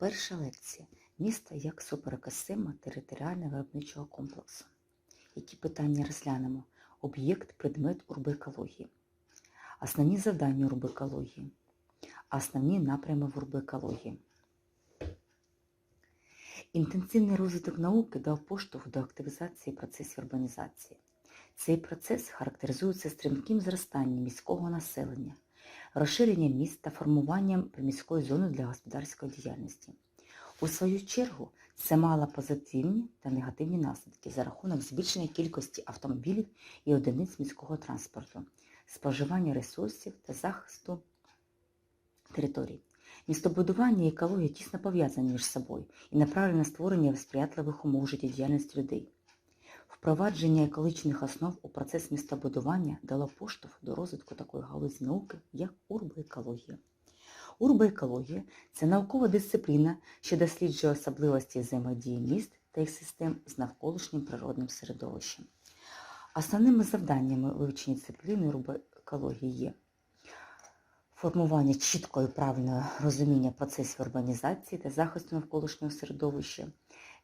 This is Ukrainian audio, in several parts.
Перша лекція. Місто як суперекосистема територіального виробничого комплексу. Які питання розглянемо? Об'єкт, предмет урбоекології. Основні завдання урбоекології. Основні напрями в урбоекології. Інтенсивний розвиток науки дав поштовх до активізації процесів урбанізації. Цей процес характеризується стрімким зростанням міського населення, розширенням міст та формуванням приміської зони для господарської діяльності. У свою чергу це мало позитивні та негативні наслідки за рахунок збільшення кількості автомобілів і одиниць міського транспорту, споживання ресурсів та захисту територій. Містобудування і екологія тісно пов'язані між собою і направлені на створення сприятливих умов життєдіяльності людей. Впровадження екологічних основ у процес містобудування дало поштовх до розвитку такої галузі науки, як урбоекологія. Урбоекологія – це наукова дисципліна, що досліджує особливості взаємодії міст та їх систем з навколишнім природним середовищем. Основними завданнями вивчення дисципліни урбоекології є формування чіткого і правильного розуміння процесів урбанізації та захисту навколишнього середовища,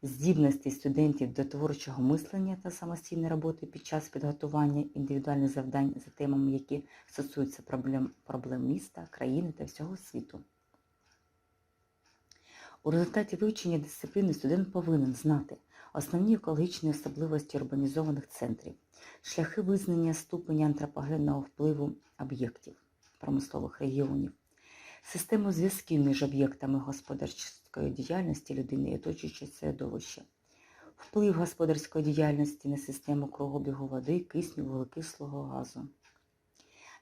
здібності студентів до творчого мислення та самостійної роботи під час підготування індивідуальних завдань за темами, які стосуються проблем, проблем міста, країни та всього світу. У результаті вивчення дисципліни студент повинен знати основні екологічні особливості урбанізованих центрів, шляхи визнання ступеня антропогенного впливу об'єктів промислових регіонів, систему зв'язків між об'єктами господарської діяльності людини і оточуючого середовища, вплив господарської діяльності на систему кругобігу води, кисню, вуглекислого газу.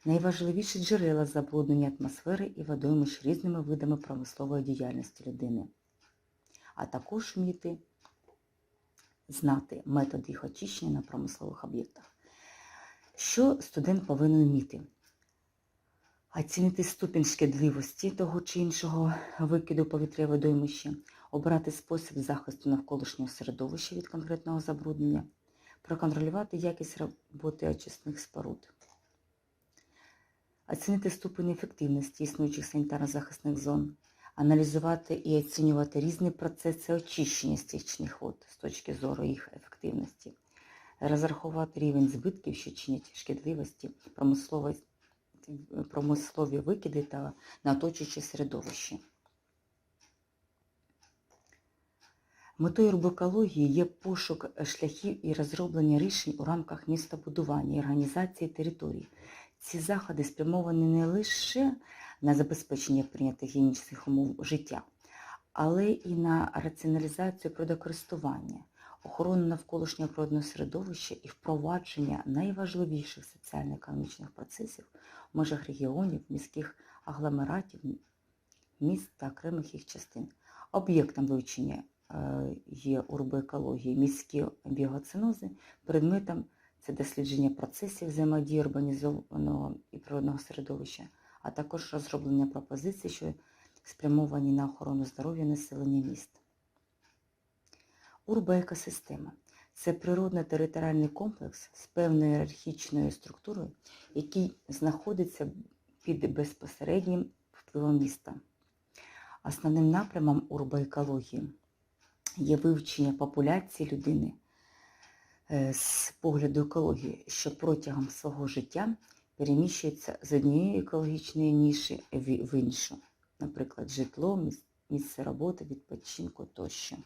Найважливіші джерела забруднення атмосфери і водоймищ різними видами промислової діяльності людини, а також вміти знати методи їх очищення на промислових об'єктах. Що студент повинен вміти? Оцінити ступінь шкідливості того чи іншого викиду повітря водоймища, обрати спосіб захисту навколишнього середовища від конкретного забруднення, проконтролювати якість роботи очисних споруд, оцінити ступінь ефективності існуючих санітарно-захисних зон, аналізувати і оцінювати різні процеси очищення стічних вод з точки зору їх ефективності, розрахувати рівень збитків, що чинять шкідливості, промислової промислові викиди та на середовище. Метою урбоекології є пошук шляхів і розроблення рішень у рамках містобудування і організації територій. Ці заходи спрямовані не лише на забезпечення прийнятих гігієнічних умов життя, але і на раціоналізацію природокористування, охорону навколишнього природного середовища і впровадження найважливіших соціально-економічних процесів межах регіонів, міських агломератів, міст та окремих їх частин. Об'єктом вивчення є урбоекології, міські біогоцинози, предметом це дослідження процесів взаємодії урбанізованого і природного середовища, а також розроблення пропозицій, що спрямовані на охорону здоров'я населення міст. Урбоекосистема це природно-територіальний комплекс з певною ієрархічною структурою, який знаходиться під безпосереднім впливом міста. Основним напрямом урбоекології є вивчення популяції людини з погляду екології, що протягом свого життя переміщується з однієї екологічної ніші в іншу, наприклад, житло, місце роботи, відпочинку тощо.